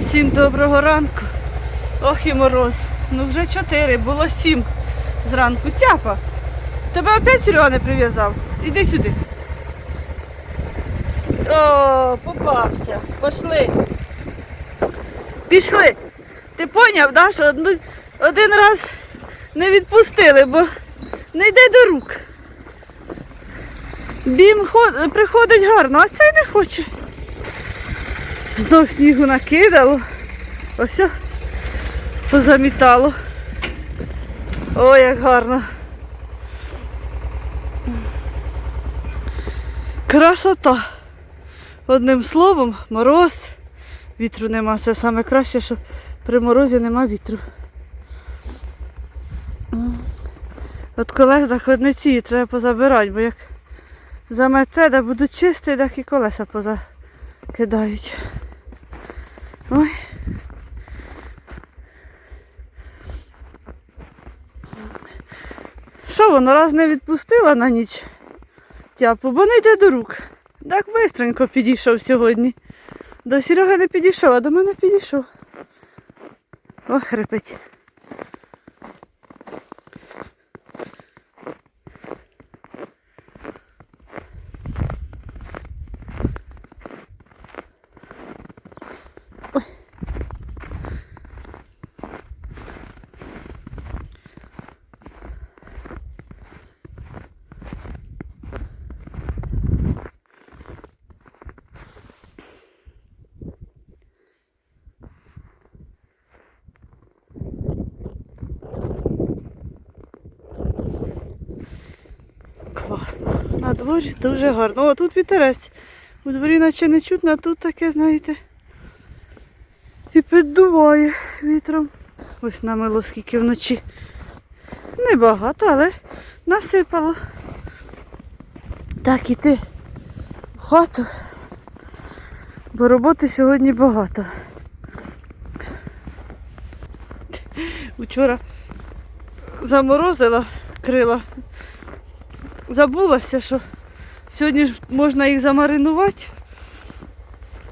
Всім доброго ранку. Ох і мороз. Ну вже 4, було 7 зранку. Тяпа. Тебе опять Серега не прив'язав? Іди сюди. О, попався. Пошли. Пішли. Ти поняв, да, що один раз не відпустили, бо не йде до рук. Бім ход... приходить гарно, а цей не хоче. Знов снігу накидало. Ось позамітало. Ой, як гарно. Красота. Одним словом, мороз, вітру нема. Це саме краще, що при морозі нема вітру. От колеса ходниці треба позабирати, бо як замете, де будуть чисті, так і колеса позакидають. Ой. Що воно раз не відпустила на ніч тяпу, бо не йде до рук. Так бистренько підійшов сьогодні. До Сереги не підійшов, а до мене підійшов. О, хрипить. Класно. На дворі дуже гарно. О, тут вітерець. У дворі наче не чутно, а тут таке, знаєте. І піддуває вітром. Ось намило скільки вночі. Небагато, але насипало. Так, іти в хату. Бо роботи сьогодні багато. Вчора заморозила крила забулася, що сьогодні ж можна їх замаринувати,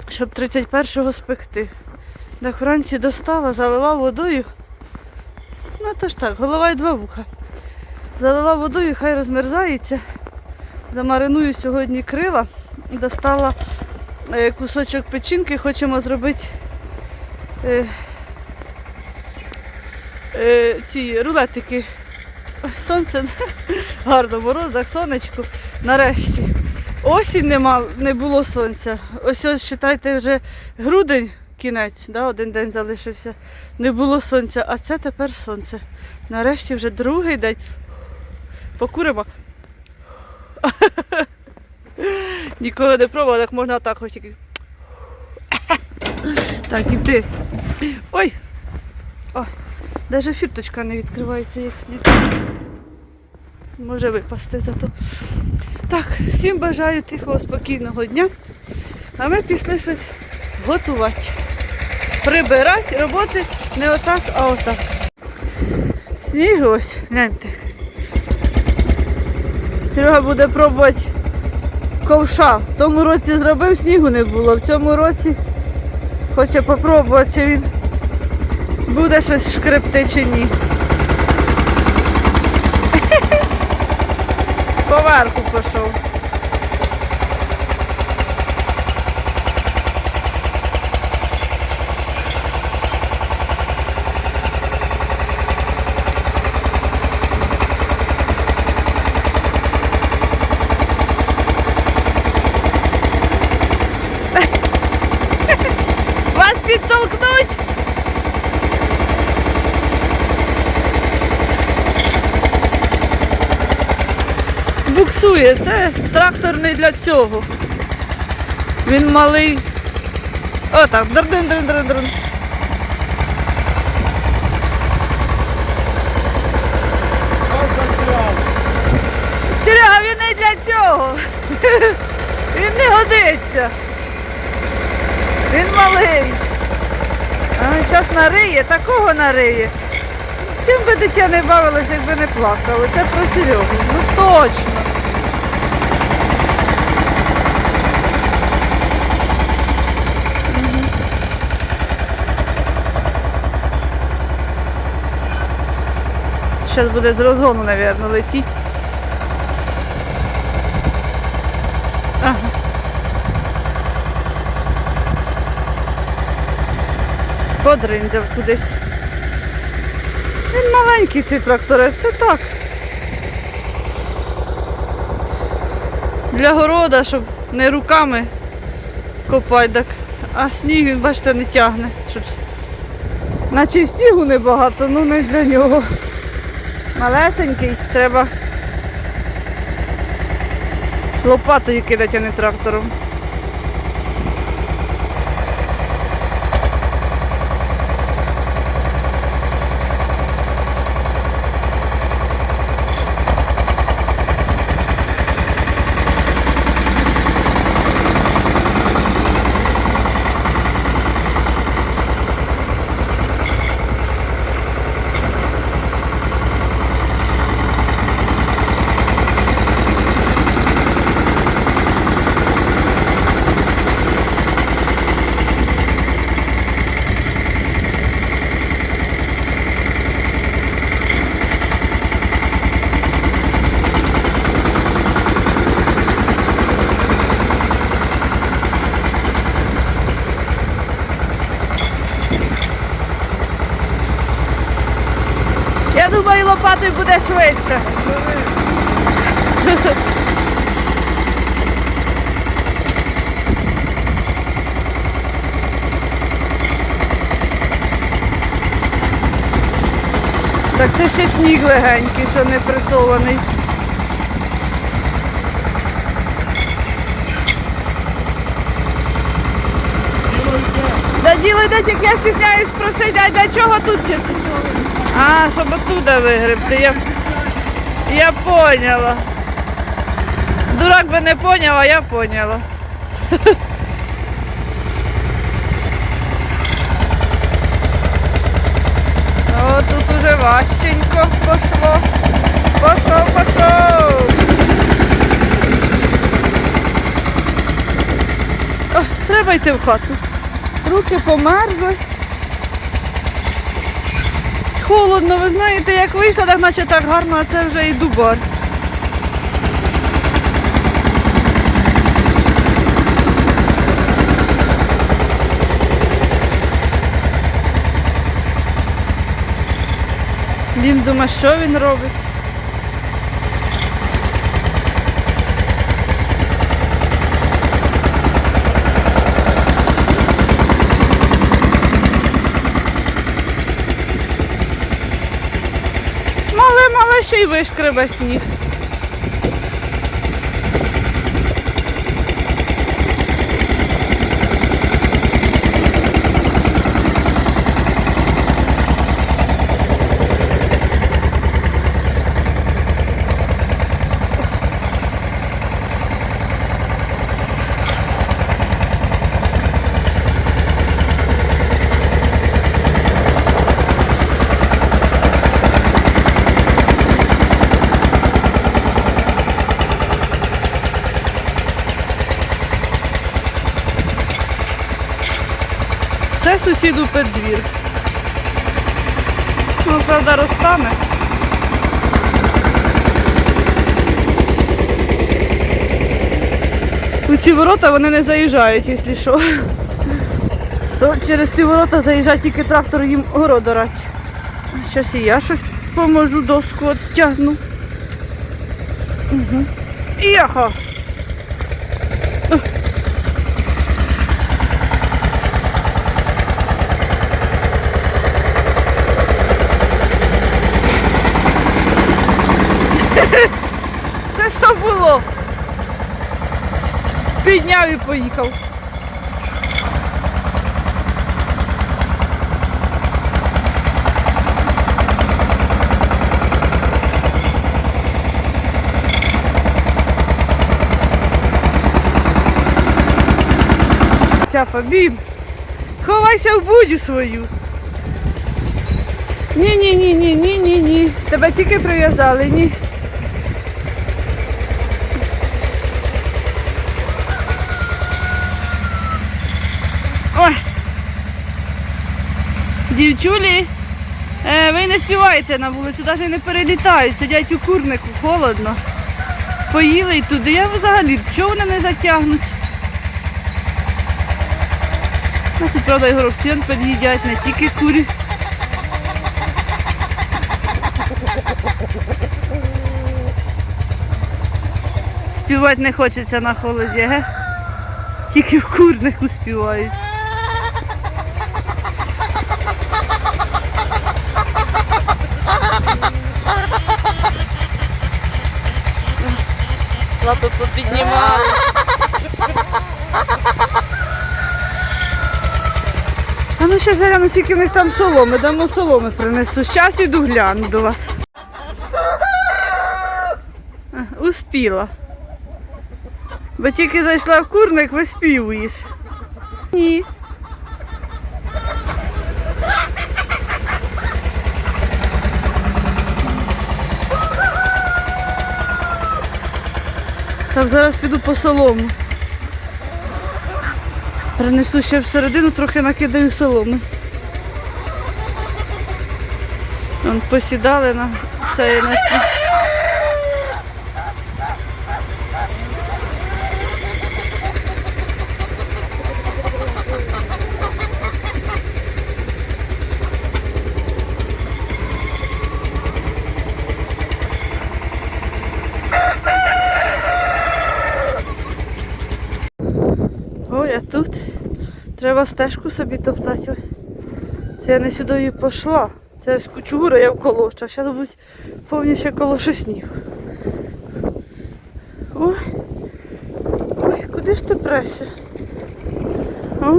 щоб 31-го спекти. Так вранці достала, залила водою. Ну то ж так, голова і два вуха. Залила водою, хай розмерзається. Замариную сьогодні крила. Достала е, кусочок печінки, хочемо зробити е, е, ці рулетики. Сонце гарно, мороз, так сонечко. Нарешті. Осінь нема, не було сонця. Ось ось, вважайте, вже грудень, кінець, да, один день залишився. Не було сонця, а це тепер сонце. Нарешті вже другий день. Покуримо. Ніколи не пробувала, так можна так хоч тільки. Так, іди. Ой! Ой, навіть фірточка не відкривається як слід. Може випасти зато. Так, всім бажаю тихого, спокійного дня. А ми пішли щось готувати. Прибирати, роботи не отак, а отак. Сніг ось, гляньте. Серега буде пробувати ковша. В тому році зробив, снігу не було. В цьому році хоче попробувати, чи він буде щось шкребти чи ні. Поверху пішов. Вас підтолкнуть? Буксує. Це трактор не для цього. Він малий. Отак. Др-дин, др др др Серега, він не для цього. Він не годиться. Він малий. А зараз нариє, такого нариє. Чим би дитя не бавилось, якби не плакало? Це про Серегу. Ну точно. Зараз буде з розгону, мабуть, летіти. Ага. Подринзяв кудись. Він маленький цей тракторець, це так. Для города, щоб не руками копати, так. А сніг він, бачите, не тягне. Наче снігу небагато, ну не для нього. Малесенький, треба лопатою кидати, а не трактором. Я думаю, лопатою буде швидше. Так це ще сніг легенький, що не пресований. Да діло йде, як я стісняюсь просити, а для чого тут? чи- А, щоб оттуда вигребти. Я, я поняла. Дурак би не поняв, а я поняла. О, тут уже важченько пошло. Пошов, пошов. Треба йти в хату. Руки померзли. Холодно, ви знаєте, як вийшла, так наче так гарно, а це вже і дубар. Він думає, що він робить. Мале, мале ще й вишкребе сніг. Це сусіду. Ну, правда, розтане. У ці ворота вони не заїжджають, якщо що. То через ті ворота заїжджає тільки трактор їм город орать. Зараз і я щось поможу доску відтягну. Угу. Іха! Це що було? Підняв і поїхав. Бім. Ховайся в будю свою. Ні, ні, ні, ні, ні, ні, ні. Тебе тільки прив'язали, ні. Дівчулі. Е, ви не співаєте на вулицю, навіть не перелітають, сидять у курнику, холодно. Поїли й туди. Я взагалі, чого вони не затягнуть? Ну, тут, правда, і горобці під'їдять, не тільки курі. Співати не хочеться на холоді, ге? Тільки в курнику співають. Лапи попіднімали. А ну що зараз, скільки в них там соломи, дамо соломи принесу. Щас іду гляну до вас. А, Успіла. Бо тільки зайшла в курник, виспівуєш. Ні. Так, зараз піду по солому. Принесу ще всередину, трохи накидаю соломи. Вон посідали на все на сні. Ой, а тут треба стежку собі топтати. Це я не сюди пішла. Це з кучугура я в колош, а зараз будуть повні ще колоші снігу. Ой. Ой, куди ж ти прешся? О.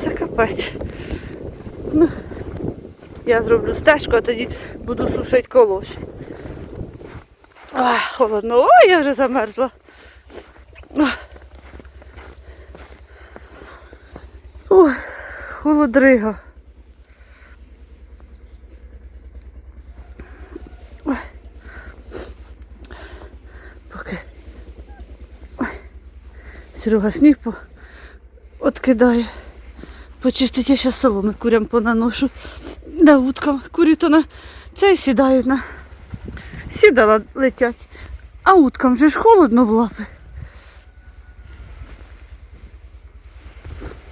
Це капець. Ну, я зроблю стежку, а тоді буду сушити колоші. Ой, холодно. Ой, я вже замерзла. Ой, Ой. Поки. Серега сніг по... откидає. Почистить я ще соломи курям понаношу. Да уткам. Курі то на цей сідають на. Сідала летять. А уткам же ж холодно в лапи.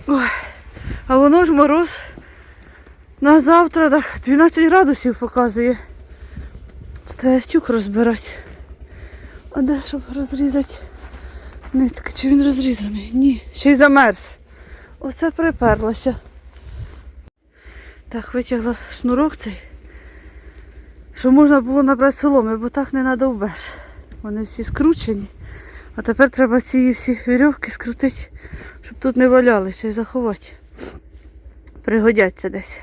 Ой, а воно ж мороз на завтра так 12 градусів показує. Треба тюк розбирати. А де, щоб розрізати нитки? Чи він розрізаний? Ні, ще й замерз. Оце приперлося. Так, витягла шнурок цей, щоб можна було набрати соломи, бо так не надовбеш. Вони всі скручені. А тепер треба ці всі вірьовки скрутити, щоб тут не валялися і заховати. Пригодяться десь.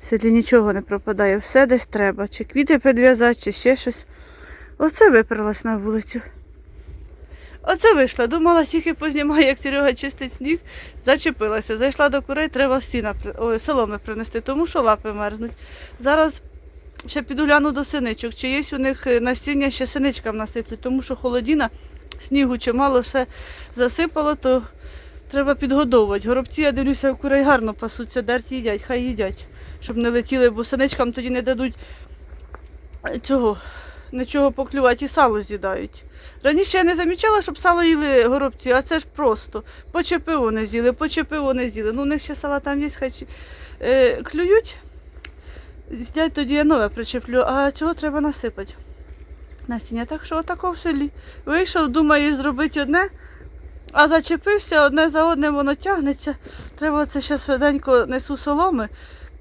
В нічого не пропадає, все десь треба. Чи квіти підв'язати, чи ще щось. Оце виперлась на вулицю. Оце вийшла. Думала, тільки познімаю, як Серега чистить сніг, зачепилася. Зайшла до курей, треба сіна, ой, соломи принести, тому що лапи мерзнуть. Зараз ще піду гляну до синичок. Чи є у них е, насіння ще синичкам насиплю, тому що холодіна, снігу чимало все засипало, то треба підгодовувати. Горобці, я дивлюся, курей гарно пасуться, дерть їдять, хай їдять, щоб не летіли, бо синичкам тоді не дадуть е, цього, нічого поклювати і сало з'їдають. Раніше я не замічала, щоб сало їли горобці, а це ж просто. Почепи вони з'їли, почепи вони з'їли. Ну, у них ще сала там є, хай е, клюють. З'їдять тоді я нове причеплю, а цього треба насипати. Насіння. Так що отако в селі. Вийшов, думаю, зробити одне, а зачепився одне за одним, воно тягнеться. Треба це ще швиденько несу соломи,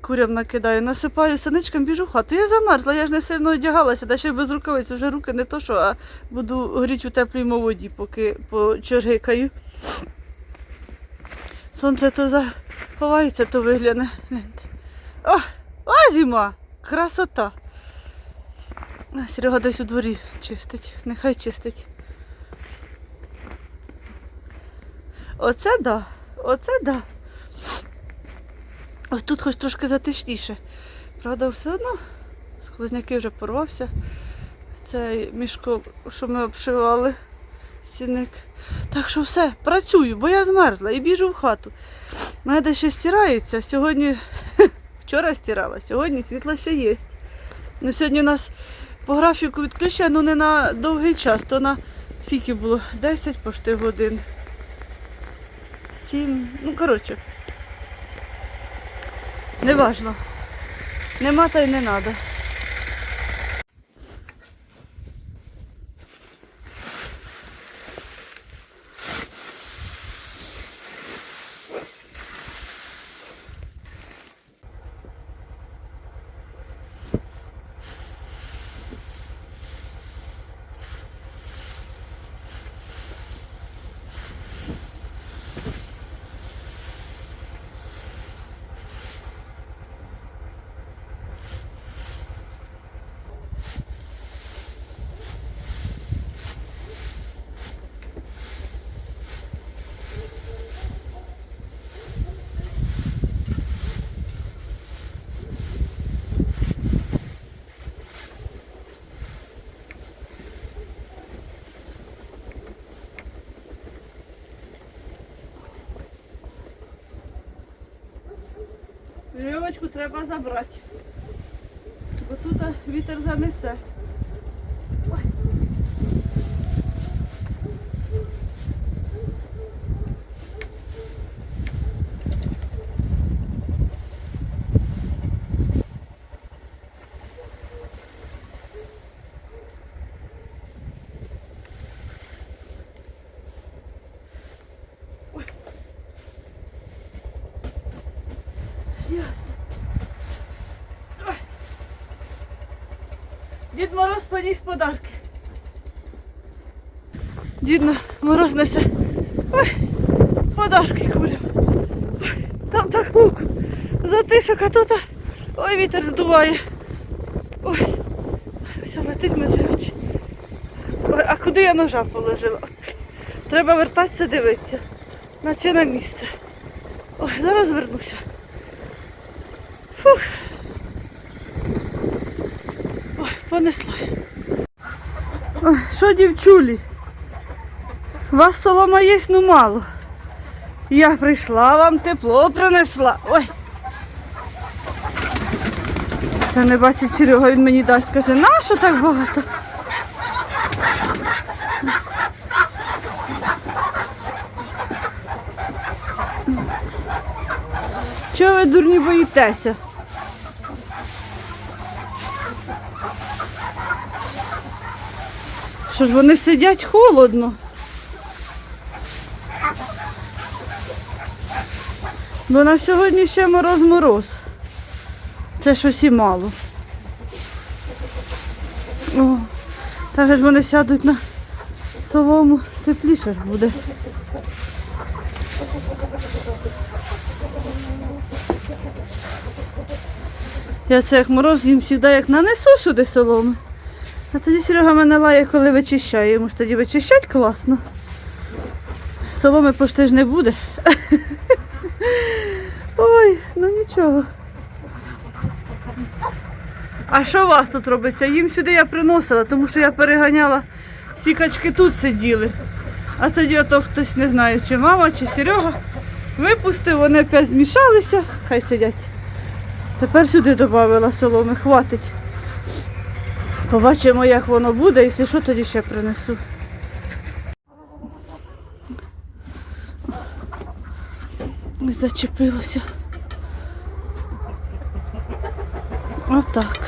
курям накидаю, насипаю синичкам, біжу в хату. Я замерзла, я ж не сильно одягалася, та ще без рукавиць, вже руки не то що, а буду гріти у теплій воді, поки почергикаю. Сонце то заховається, то вигляне. О, а зима! Красота! Серега десь у дворі чистить, нехай чистить. Оце да, оце да. Ось тут хоч трошки затишніше. Правда, все одно сквозняки вже порвався. Цей мішко, що ми обшивали, сіник. Так що все, працюю, бо я змерзла і біжу в хату. У мене ще стирається. Сьогодні вчора стирала, сьогодні світло ще є. Ну, сьогодні у нас по графіку відключення, ну не на довгий час, то на скільки було? 10 пошти годин. 7. Ну, коротше. Неважно. Нема та й не треба. Вірьовочку треба забрати. Бо тут вітер занесе. Мороз поніс подарки. Дід на- Мороз несе. Ой, подарки куля. Ой, там так лук. Затишок, а тут. Ой, вітер здуває. Ой, все летить мезевич. Ой, а куди я ножа положила? Треба вертатися, дивитися. Наче на місце. Ой, зараз вернуся. Фух. Ой, що дівчулі? Вас солома є, ну мало. Я прийшла, вам тепло принесла. Ой. Це не бачить Серега, він мені дасть. Каже, на що так багато? Чого ви дурні боїтеся? Що ж вони сидять холодно? Бо на сьогодні ще мороз-мороз. Це щось і мало. О, так ж вони сядуть на солому, тепліше ж буде. Я це як мороз їм завжди як нанесу сюди соломи. А тоді Серега мене лає, коли вичищає. Йому ж тоді вичищать класно. Соломи пошти ж не буде. Ой, ну нічого. А що у вас тут робиться? Їм сюди я приносила, тому що я переганяла, всі качки тут сиділи. А тоді ото хтось не знаю, чи мама, чи Серега випустив, вони опять змішалися, хай сидять. Тепер сюди додавила соломи, хватить. Побачимо, як воно буде, якщо що, тоді ще принесу. Зачепилося. Отак.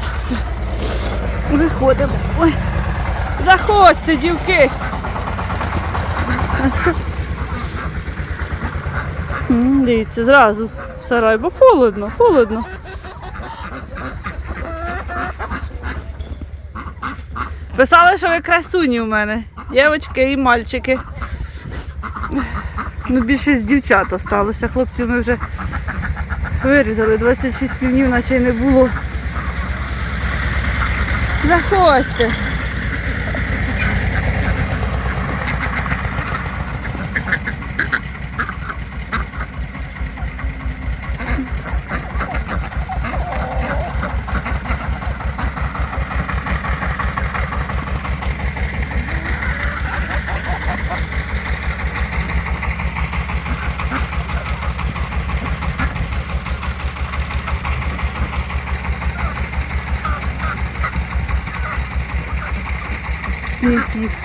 Так, все. Виходимо. Ой. Заходьте, дівки. Дивіться, зразу сарай, бо холодно, холодно. Писали, що ви красуні у мене. Дівчатки і мальчики. Ну, більшість дівчат осталося. Хлопців ми вже вирізали. 26 півнів, наче й не було. Заходьте.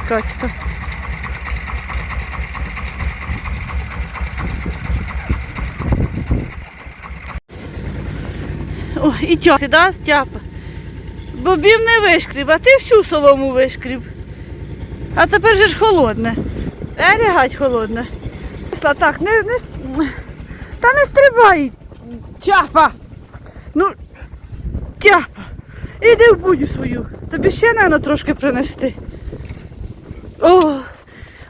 Сніг. О, і тяпи, да, тяпа? Бобів не вишкріб, а ти всю солому вишкріб. А тепер же ж холодне. Е, лягать холодне. Так, не, не, та не стрибай, тяпа. Ну, тяпа. Іди в будю свою. Тобі ще, напевно, трошки принести. О,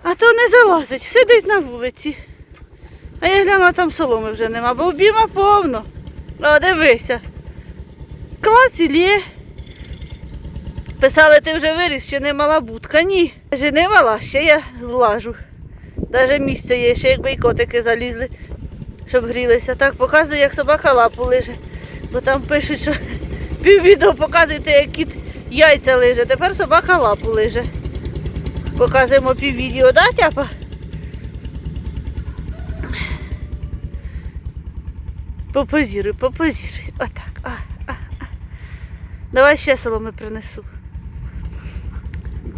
а то не залазить, сидить на вулиці. А я глянула, там соломи вже нема, бо обіма повно. О, дивися. Клас є. Писали, ти вже виріс, ще не мала будка. Ні. Ще не мала, ще я влажу. Даже місце є, ще якби і котики залізли, щоб грілися. Так, показую, як собака лапу лиже. Бо там пишуть, що піввідео показуєте, як кіт яйця лиже. Тепер собака лапу лиже. Показуємо піввідео, да, тяпа? Попозіруй, попозіруй. Отак. А, а, а. Давай ще соломи принесу.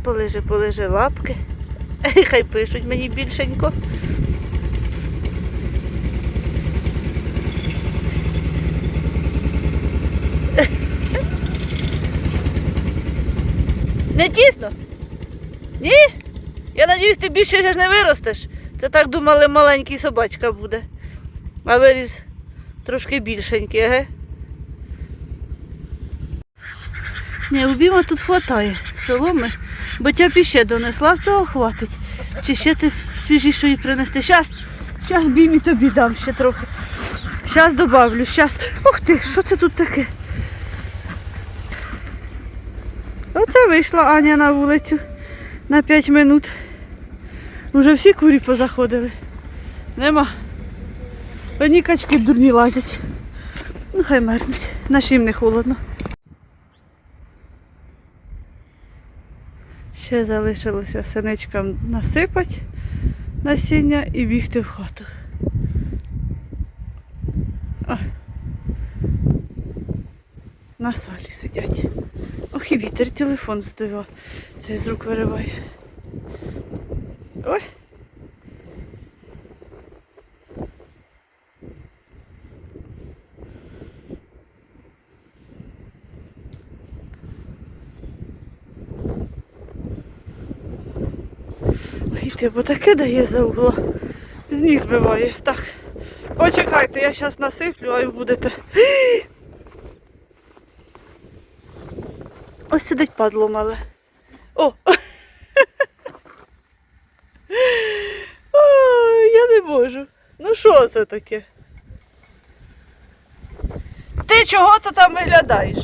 Полежи, полежи лапки. Хай пишуть мені більшенько. Не тісно? Ні? Я надіюсь, ти більше ж не виростеш. Це так думали, маленький собачка буде. А виріс трошки більшенький, ге? Ні, обіма тут хватає соломи, бо тяпі ще донесла, цього хватить. Чи ще ти свіжішої принести? Щас, щас бімі тобі дам ще трохи. Щас добавлю, щас. Ух ти, що це тут таке? Оце вийшла Аня на вулицю на 5 минут. Уже всі курі позаходили. Нема. Одні качки дурні лазять. Ну хай мерзнуть. Наші їм не холодно. Ще залишилося синичкам насипати насіння і бігти в хату. На салі сидять. Ох, і вітер телефон здивав. Цей з рук вириває. Ой. Ти, бо таке дає за угла. З ніг збиває. Так. Почекайте, я зараз насиплю, а ви будете. Ось сидить падло мале. О! Ой, я не можу. Ну що це таке? Ти чого то там виглядаєш?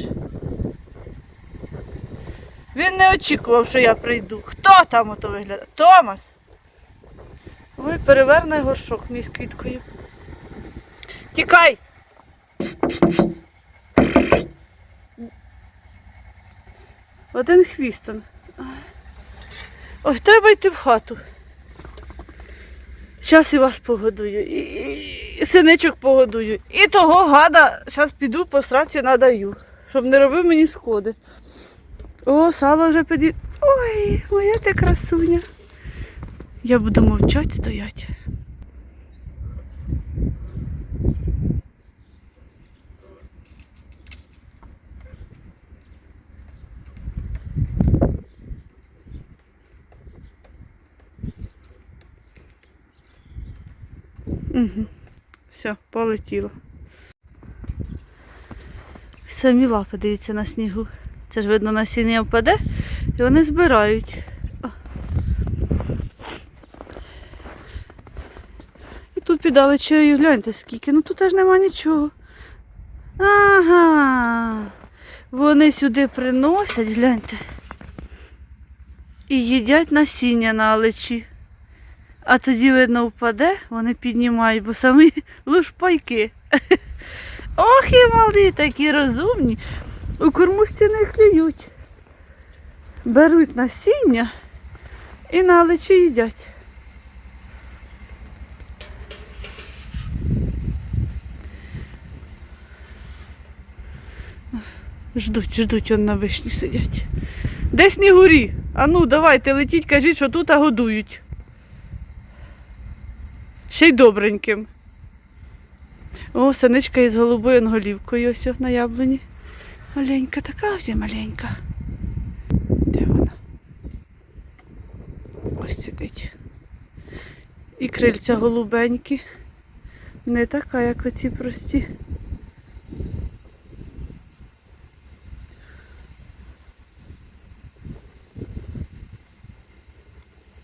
Він не очікував, що я прийду. Хто там ото виглядає? Томас. Ой, переверне горшок мій з квіткою. Тікай! Один хвістон. Ой, треба йти в хату. Зараз і вас погодую, і, і, і синичок погодую. І того гада зараз піду по сраці надаю, щоб не робив мені шкоди. О, сало вже піді. Ой, моя ти красуня. Я буду мовчати стоять. Угу. Все, полетіло. Самі лапи дивіться на снігу. Це ж видно насіння впаде і вони збирають. О. І тут підали чаю, гляньте скільки. Ну тут теж нема нічого. Ага. Вони сюди приносять, гляньте. І їдять насіння на алечі. А тоді, видно, впаде, вони піднімають, бо самі лушпайки. Ох і малі, такі розумні. У кормушці не клюють. Беруть насіння і на алечі їдять. Ждуть, ждуть, он на вишні сидять. Де снігурі? А ну, давайте летіть, кажіть, що тут а годують. Ще й добреньким. О, синичка із голубою анголівкою ось на яблуні. Маленька, така ось маленька. Де вона? Ось сидить. І крильця голубенькі. Не така, як оці прості.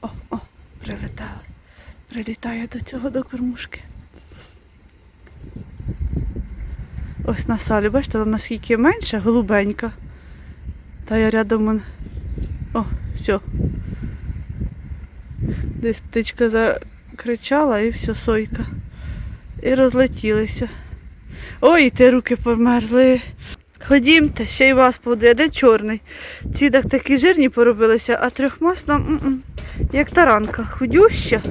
О, о, прилетали. Прилітає до цього до кормушки. Ось на салі, бачите, вона наскільки менша, голубенька. Та я рядом. О, все. Десь птичка закричала і все, сойка. І розлетілися. Ой, ти руки померзли. Ходімте, ще й вас поведе. Де чорний? Ці так такі жирні поробилися, а трьохмасна, як таранка, худюща.